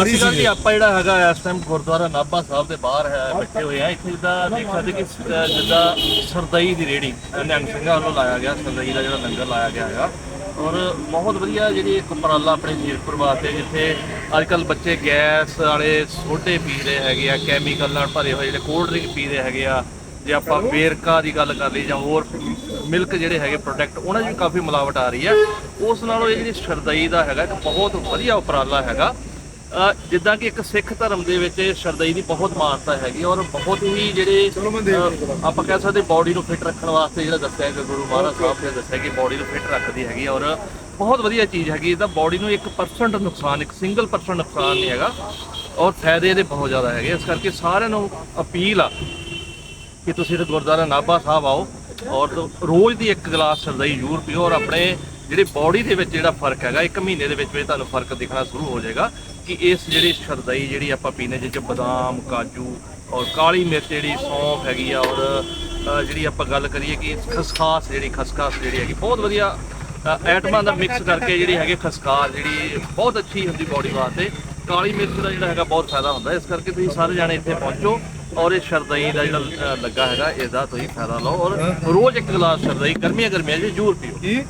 ਸ਼੍ਰੀ ਅਕਾਲ ਜੀ ਸੀ ਆਪਾਂ ਜਿਹੜਾ ਹੈਗਾ ਇਸ ਟਾਈਮ ਗੁਰਦੁਆਰਾ ਨਾਭਾ ਸਾਹਿਬ ਦੇ ਬਾਹਰ ਹੈ ਬੈਠੇ ਹੋਏ ਆ। ਇੱਥੇ ਜਿੱਦਾਂ ਦੇਖ ਸਕਦੇ ਕਿ ਸ- ਜਿੱਦਾਂ ਸਰਦਈ ਦੀ ਰੇੜੀ ਨਿਹੰਗ ਸਿੰਘਾਂ ਵੱਲੋਂ ਲਾਇਆ ਗਿਆ ਸਰਦਈ ਦਾ ਜਿਹੜਾ ਲੰਗਰ ਲਾਇਆ ਗਿਆ ਹੈਗਾ। ਔਰ ਬਹੁਤ ਵਧੀਆ ਜਿਹੜੀ ਇੱਕ ਉਪਰਾਲਾ ਆਪਣੇ ਜੀਰਪੁਰ ਵਾਸਤੇ ਜਿੱਥੇ ਅੱਜ ਕੱਲ ਬੱਚੇ ਗੈਸ ਵਾਲੇ ਸੋਡੇ ਪੀ ਰਹੇ ਹੈਗੇ ਆ ਕੈਮੀਕਲ ਨਾਲ ਭਰੇ ਹੋਏ ਜਿਹੜੇ ਕੋਲਡ ਡਰਿੰਕ ਪੀ ਰਹੇ ਹੈਗੇ ਆ। ਜੇ ਆਪਾਂ ਵੇਰਕਾ ਦੀ ਗੱਲ ਕਰ ਲਈ ਜਾਂ ਹੋਰ ਮਿਲਕ ਜਿਹੜੇ ਹੈਗੇ ਪ੍ਰੋਡਕਟ ਉਹਨਾਂ 'ਚ ਵੀ ਕਾਫੀ ਮਿਲਾਵਟ ਆ ਰਹੀ ਹੈ। ਉਸ ਨਾਲੋਂ ਇਹ ਜਿਹੜੀ ਸ਼ਰਦਈ ਦਾ ਹੈਗਾ ਇੱਕ ਬਹੁਤ ਵਧੀਆ ਉਪਰਾਲਾ ਹੈਗਾ। ਜਿੱਦਾਂ ਕਿ ਇੱਕ ਸਿੱਖ ਧਰਮ ਦੇ ਵਿੱਚ ਸ਼ਰਦਈ ਦੀ ਬਹੁਤ ਮਾਨਤਾ ਹੈਗੀ ਔਰ ਬਹੁਤ ਹੀ ਜਿਹੜੇ ਆਪਾਂ ਕਹਿ ਸਕਦੇ ਬਾਡੀ ਨੂੰ ਫਿੱਟ ਰੱਖਣ ਵਾਸਤੇ ਜਿਹੜਾ ਦੱਸਿਆ ਕਿ ਗੁਰੂ ਮਹਾਰਾਜ ਸਾਹਿਬ ਨੇ ਦੱਸਿਆ ਕਿ ਬਾਡੀ ਨੂੰ ਫਿੱਟ ਰੱਖਦੀ ਹੈਗੀ ਔਰ ਬਹੁਤ ਵਧੀਆ ਚੀਜ਼ ਹੈਗੀ ਇਹਦਾ ਬਾਡੀ ਨੂੰ 1% ਨੁਕਸਾਨ ਇੱਕ ਸਿੰਗਲ ਪਰਸੈਂਟ ਨੁਕਸਾਨ ਨਹੀਂ ਹੈਗਾ ਔਰ ਫਾਇਦੇ ਇਹਦੇ ਬਹੁਤ ਜ਼ਿਆਦਾ ਹੈਗੇ ਇਸ ਕਰਕੇ ਸਾਰਿਆਂ ਨੂੰ ਅਪੀਲ ਆ ਕਿ ਤੁਸੀਂ ਗੁਰਦੁਆਰਾ ਨਾਭਾ ਸਾਹਿਬ ਆਓ ਔਰ ਰੋਜ਼ ਦੀ ਇੱਕ ਗਲਾਸ ਸਰਦਈ ਜ਼ਰੂਰ ਪੀਓ ਔਰ ਆਪਣੇ ਜਿਹੜੇ ਬਾਡੀ ਦੇ ਵਿੱਚ ਜਿਹੜਾ ਫ਼ਰਕ ਹੈਗਾ ਇੱਕ ਮਹੀਨੇ ਦੇ ਵਿੱਚ ਵਿੱਚ ਤੁਹਾਨੂੰ ਫ਼ਰਕ ਦਿਖਣਾ ਸ਼ੁਰੂ ਹੋ ਜਾਏਗਾ ਕਿ ਇਸ ਜਿਹੜੀ ਸਰਦਈ ਜਿਹੜੀ ਆਪਾਂ ਪੀਨੇ ਜਿਹ ਚ ਬਦਾਮ ਕਾਜੂ ਔਰ ਕਾਲੀ ਮਿਰਚ ਜਿਹੜੀ ਸੌਂਫ ਹੈਗੀ ਆ ਔਰ ਜਿਹੜੀ ਆਪਾਂ ਗੱਲ ਕਰੀਏ ਕਿ ਖਸਖਾਸ ਜਿਹੜੀ ਖਸਖਾਸ ਜਿਹੜੀ ਹੈਗੀ ਬਹੁਤ ਵਧੀਆ ਐਟਮਾਂ ਦਾ ਮਿਕਸ ਕਰਕੇ ਜਿਹੜੀ ਹੈਗੀ ਖਸਖਾਸ ਜਿਹੜੀ ਬਹੁਤ ਅੱਛੀ ਹੁੰਦੀ ਬਾਡੀ ਵਾਸਤੇ। ਕਾਲੀ ਮਿਰਚ ਦਾ ਜਿਹੜਾ ਹੈਗਾ ਬਹੁਤ ਫਾਇਦਾ ਹੁੰਦਾ ਇਸ ਕਰਕੇ ਤੁਸੀਂ ਸਾਰੇ ਜਾਣੇ ਇੱਥੇ ਪਹੁੰਚੋ ਔਰ ਇਹ ਸ਼ਰਦਈ ਦਾ ਜਿਹੜਾ ਲੱਗਾ ਹੈਗਾ ਇਹਦਾ ਤੁਸੀਂ ਫਾਇਦਾ ਲਓ ਔਰ ਰੋਜ਼ ਇੱਕ ਗਲਾਸ ਸ਼ਰਦਈ ਗਰਮੀਆਂ ਗਰਮੀਆਂ 'ਚ ਜ਼ਰੂਰ ਪੀਓ।